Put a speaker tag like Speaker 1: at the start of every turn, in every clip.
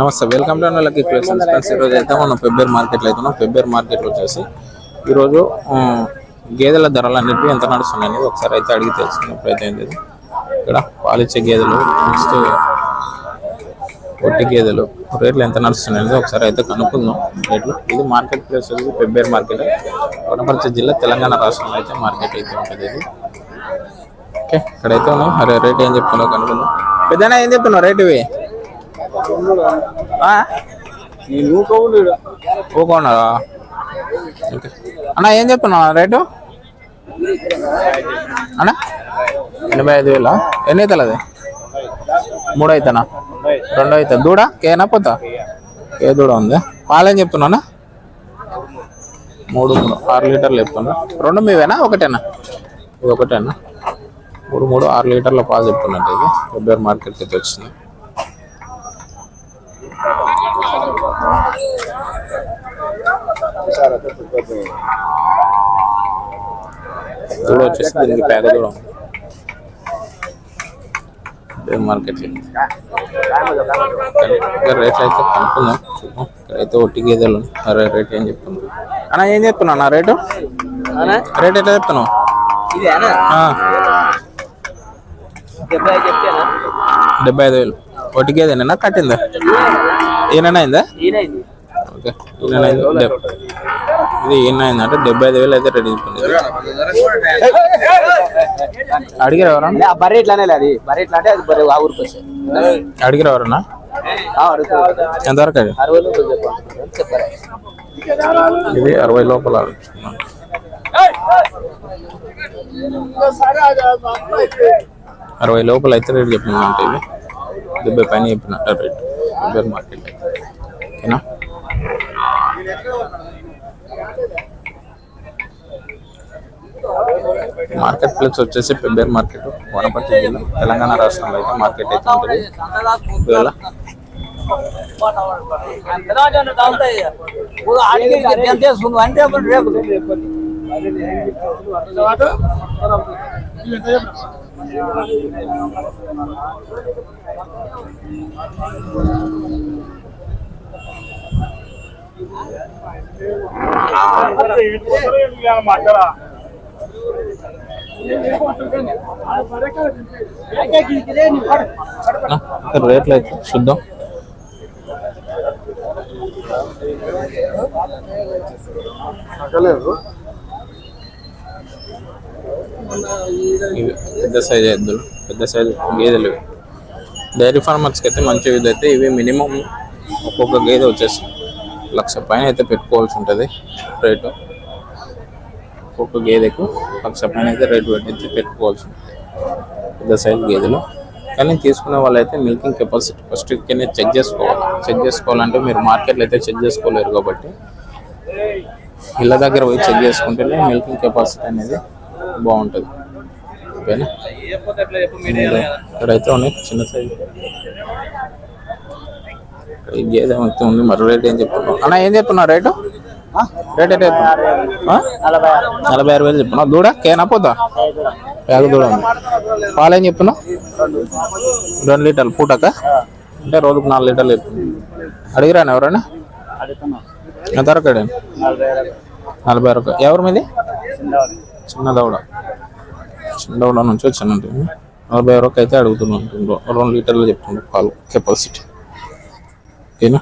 Speaker 1: నమస్తే welcome to lucky friends ఈరోజు అయితే మనం ఫెబ్రవరి మార్కెట్లో అవుతున్నాం ఫెబ్రవరి మార్కెట్లో వచ్చేసి ఈరోజు గేదెల ధరలు అనేవి ఎంత నడుస్తున్నాయి అనేది ఒకసారి అయితే అడిగి తెలుసుకునే ప్రయత్నం చేద్దాం ఇక్కడ పాలిచ్చే గేదెలు నెక్స్ట్ పొట్టి గేదెలు రేట్లు ఎంత నడుస్తున్నాయి అనేది ఒకసారి అయితే కనుక్కుందాం. రేట్లు. ఇది మార్కెట్ ప్లేస్ వచ్చేసి ఫెబ్రవరి మార్కెట్ వనపర్తి జిల్లా తెలంగాణ రాష్ట్రంలో అయితే మార్కెట్ అయితే ఉంటుంది ఇది. ఓకే ఇక్కడైతే ఉన్నాం. రేట్ ఏం చెప్తున్నావు కనుక్కుందాం. పెద్దనా ఏం చెప్తున్నావు రేట్ ఇవి ఓకే. అన్న ఏం చెప్తున్నావు? రేటు? అన్న? ఎనభై ఐదు వేల? ఎన్ని అవుతుంది అది? మూడు అవుతానా? రెండు అవుతా దూడ? కేనా? పోతా? ఏ దూడ ఉంది? పాలేం చెప్తున్నానా మూడు మూడు. ఆరు లీటర్లు చెప్తున్నా. రెండు మీవేనా? ఒకటేనా? ఇది ఒకటేనా? మూడు మూడు. ఆరు లీటర్ల పాలు చెప్తున్నట్టు ఇది. ఫిబ్రవరి మార్కెట్కి అయితే వచ్చింది దూడ వచ్చేసి దీనికి పేద రేట్లు అయితే కనుక్కుందాం చూద్దాం. ఇక్కడైతే ఒట్టి గేదెలు రేట్ ఏం చెప్తున్నావు? అన్న ఏం చెప్తున్నావు నా రేటు? రేట్ ఎట్లా చెప్తున్నావు? ఆ, డెబ్బై ఐదు వేలు. ఒట్టి గేదెనా కట్టిందా? ఈయన అయిందా? ఓకే ఇది అయింది అంటే డెబ్బై ఐదు వేలు అయితే రెడీ చెప్పింది అడిగిరా ఎవరన్నా?
Speaker 2: బర్రె ఇట్లానే అది. బర్రె ఇట్లా అంటే అది బర్రె ఆ ఊరికి వచ్చాయి
Speaker 1: అడిగిరా ఎవరన్నా? ఎంతవరకు అది? ఇది అరవై లోపల. అరవై లోపల అయితే రేట్ చెప్పిందంటే ఇది. డెబ్బై పైన చెప్పినట్ట రేట్ మార్కెట్ ఓకేనా? మార్కెట్ ప్లేస్ వచ్చేసి ఫిబ్రవరి మార్కెట్ వనపర్తి జిల్లా తెలంగాణ రాష్ట్రంలో అయితే మార్కెట్ అయితే ఉంటుంది. ఒకవేళ
Speaker 2: అంటే అప్పుడు రేపు
Speaker 1: ఆ, ఇక్కడ రేట్లు అయితే చూద్దాం. పెద్ద సైజ్ ఎద్దులు పెద్ద సైజ్ గేదెలు. డైరీ ఫార్మర్స్కి అయితే మంచి ఇది అయితే ఇవి మినిమం ఒక్కొక్క గేదె వచ్చేసి లక్ష పైన అయితే పెట్టుకోవాల్సి ఉంటుంది రేటు. ఒక్కొక్క గేదెకు లక్ష సపరేట్ అయితే రేటు పెట్టి పెట్టుకోవాల్సి ఉంటుంది పెద్ద సైజ్ గేదెలు. కానీ తీసుకునే వాళ్ళైతే మిల్కింగ్ కెపాసిటీ ఫస్ట్ కింద చెక్ చేసుకోవాలి. చెక్ చేసుకోవాలంటే మీరు మార్కెట్లో అయితే చెక్ చేసుకోలేరు కాబట్టి ఇళ్ళ దగ్గర పోయి చెక్ చేసుకుంటేనే మిల్కింగ్ కెపాసిటీ అనేది బాగుంటుంది. ఓకేనా? ఇక్కడైతే ఉన్నాయి చిన్న సైజు. ఈ గేదె అయితే ఉంది. మరో రేట్ ఏం చెప్తున్నావు? అన్న ఏం చెప్తున్నావు రేటు? రేట్ ఎట్ నలభై ఆరు వేలు చెప్పినా దూడ కేనా పోతా? పేద దూడ ఉంది. పాలు ఏం చెప్తున్నావు రెండు లీటర్లు. పూటక? అంటే రోజుకు నాలుగు లీటర్లు చెప్తుంది అడిగిరాను ఎవరైనా? ఎంత వరకు అడిగాను నలభై వరకు ఎవరి మీది? చిన్న దౌడ చిన్న దౌడ నుంచి వచ్చానండి నలభై వరకు అయితే అడుగుతున్నాను. రెండు లీటర్లు చెప్తుండ్రు పాలు కెపాసిటీ. ఓకేనా?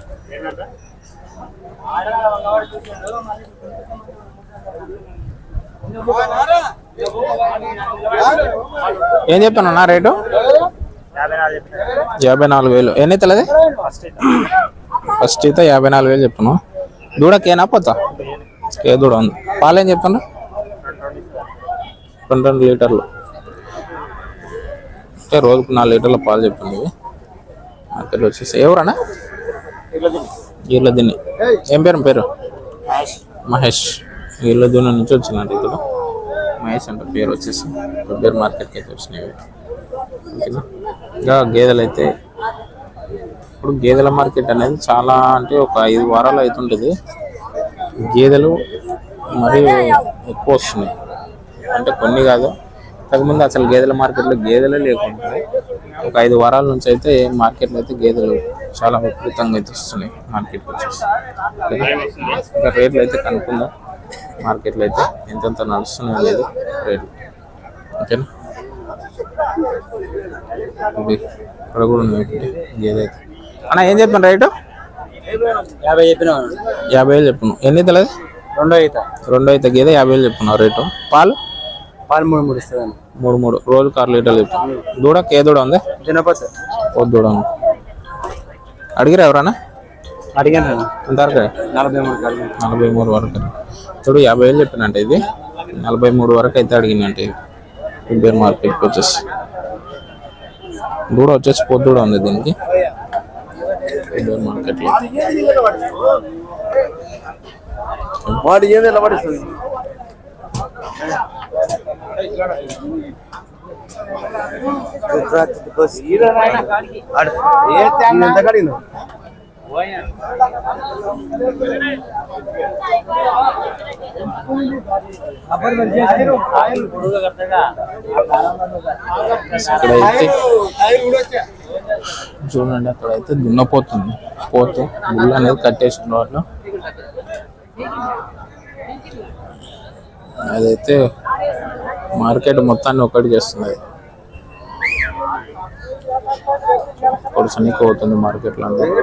Speaker 1: ఏం చెప్తున్నా రేటు? యాభై నాలుగు వేలు. ఎన్ని అవుతుంది ఫస్ట్ అయితే యాభై నాలుగు వేలు చెప్తున్నావు. దూడకేనా పోతా? ఏ దూడ ఉంది? పాలు ఏం చెప్తున్నా రెండు రెండు లీటర్లు. అంటే రోజుకు నాలుగు లీటర్ల పాలు చెప్తుంది ఇవి మార్కెట్ వచ్చేసి. ఎవరన్నా? వీళ్ళ దీన్ని ఏం పేరు? పేరు? మహేష్ వీళ్ళ దూరం నుంచి వచ్చినట్టు ఇతను మహేష్ అంటే పేరు వచ్చేసి. కొబ్బరి మార్కెట్కి అయితే వచ్చినాయి ఓకేనా? ఇంకా గేదెలు అయితే ఇప్పుడు గేదెల మార్కెట్ అనేది చాలా అంటే ఒక ఐదు వారాలు అవుతుంటుంది. గేదెలు మరీ ఎక్కువ వస్తున్నాయి. అంటే కొన్ని కాదు. ఇంతకుముందు అసలు గేదెల మార్కెట్లో గేదెలే లేకుండా. ఒక ఐదు వారాల నుంచి అయితే మార్కెట్లో అయితే గేదెలు చాలా విపరీతంగా అయితే వస్తున్నాయి మార్కెట్కి వచ్చేసి. ఇంకా రేట్లు అయితే కనుక్కుందాం. మార్కెట్లో అయితే ఎంతెంత నడుస్తున్నాయో లేదు రేట్లు. ఓకేనా? ఇది ఇక్కడ కూడా ఉన్నాయి ఒకటి. గేదె అయితే అన్న ఏం చెప్పాను రైటు?
Speaker 2: యాభై చెప్పిన?
Speaker 1: యాభై వేలు చెప్పను ఎన్ని తెలియదు
Speaker 2: రెండో అవుతా
Speaker 1: రెండో అయితే గేదె యాభై వేలు చెప్పున్నావు రేటు. పాలు?
Speaker 2: పాలు మూడు మూడు ఇస్తుందండి
Speaker 1: మూడు మూడు. రోజుకు ఆరు లీటర్లు చెప్పు. దూడ కే దూడ ఉంది?
Speaker 2: తినపోతే
Speaker 1: ఓ దూడ ఉంది. అడిగిరా ఎవరన్నా?
Speaker 2: అడిగాను
Speaker 1: ఎంతవరకు
Speaker 2: నలభై మూడు అడిగాను.
Speaker 1: నలభై మూడు వరకు. చూడు యాభై వేలు చెప్పినంటే ఇది. నలభై మూడు వరకు అయితే అడిగిందంటే ఇది. బేర్ మార్కెట్కి వచ్చేసి. దూడ వచ్చేసి పొద్దు దూడ ఉంది దీనికి. మార్కెట్లో
Speaker 2: వాడు ఏది ఎలా పడిస్తుంది ఎంత కడిగిన
Speaker 1: ఇక్కడైతే చూడండి అక్కడైతే దున్నపోతుంది పోతు ముళ్ళు అనేది కట్టేసిన వాళ్ళు. అదైతే మార్కెట్ మొత్తాన్ని ఒకటి చేస్తుంది పొడుసనికి పోతుంది మార్కెట్లో అందరూ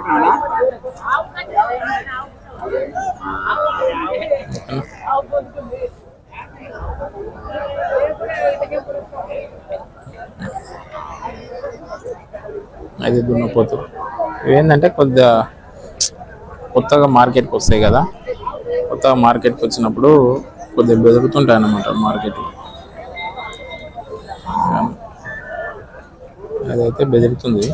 Speaker 1: అది దున్నపోతు. ఏంటంటే కొద్దిగా కొత్తగా మార్కెట్కి వస్తాయి కదా. కొత్తగా మార్కెట్కి వచ్చినప్పుడు కొద్దిగా బెదురుతుంటాయి అన్నమాట మార్కెట్లో. అదైతే బెదురుతుంది.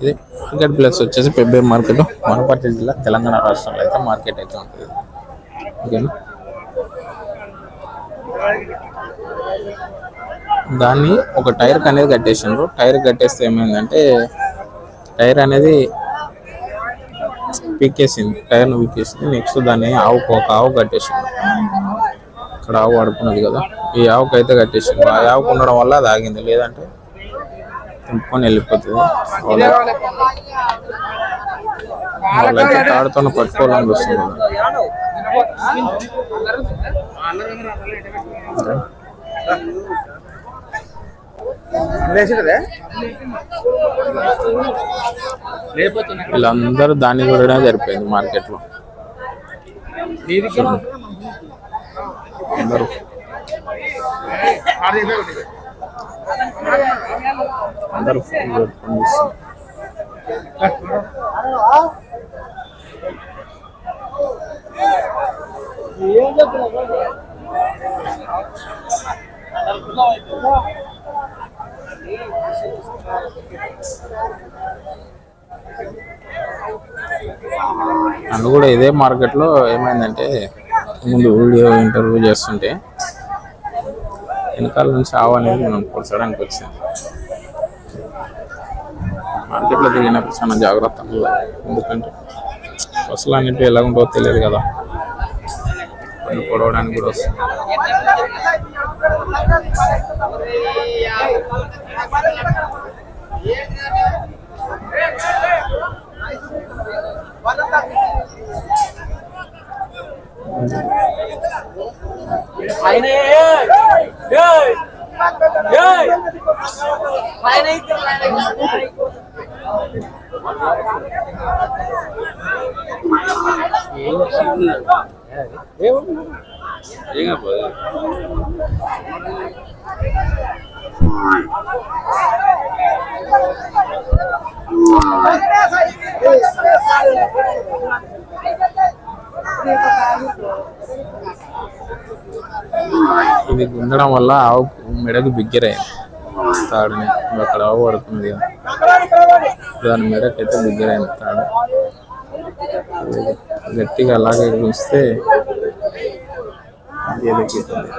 Speaker 1: ఇది మార్కెట్ ప్లేస్ వచ్చేసి పెబ్బే మార్కెట్. వనపర్తి జిల్లా తెలంగాణ రాష్ట్రంలో అయితే మార్కెట్ అయితే ఉంటుంది. ఓకేనా? దాన్ని ఒక టైర్ అనేది కట్టేసిండ్రు. టైర్ కట్టేస్తే ఏమైందంటే టైర్ అనేది పీకేసింది. టైర్ను పీకేసింది. నెక్స్ట్ దాన్ని ఆవుకు ఒక ఆవు కట్టేసిండ్రు. ఇక్కడ ఆవు పడుకున్నది కదా. ఈ ఆవుకు అయితే కట్టేసింది ఆ ఆవుకు ఉండడం వల్ల అది ఆగింది. లేదంటే తింపుకొని వెళ్ళిపోతుంది. వాళ్ళ- వాళ్ళైతే పట్టుకోవాలని వస్తుంది వీళ్ళందరూ దాన్ని చూడడం జరిపోయింది మార్కెట్లో అందరూ. అందరూ ఫోన్ పెట్టుకొని నన్ను కూడా ఇదే మార్కెట్లో ఏమైందంటే ముందు వీడియో ఇంటర్వ్యూ చేస్తుంటే వెనకాల నుంచి ఆవు అనేది మనం పొడచడానికి వచ్చింది మార్కెట్లో దిగినప్పుడు చాలా జాగ్రత్త ఎందుకంటే అసలు అన్నింటి ఎలా ఉంటుందో తెలియదు కదా. కొన్ని పొడవడానికి కూడా వస్తుంది. ఇది గుండడం వల్ల ఆవు మెడకి బిగ్గరైంది తాడుని ఇప్పుడు అక్కడ ఆవు పడుతుంది కదా దాని మెడకి అయితే బిగ్గరైంది తాడు ఇది గట్టిగా అలాగే గుస్తే ఎదుగుతుంది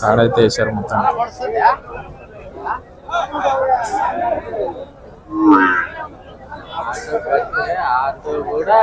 Speaker 1: తాడైతే వేసారు మొత్తం
Speaker 2: కూడా.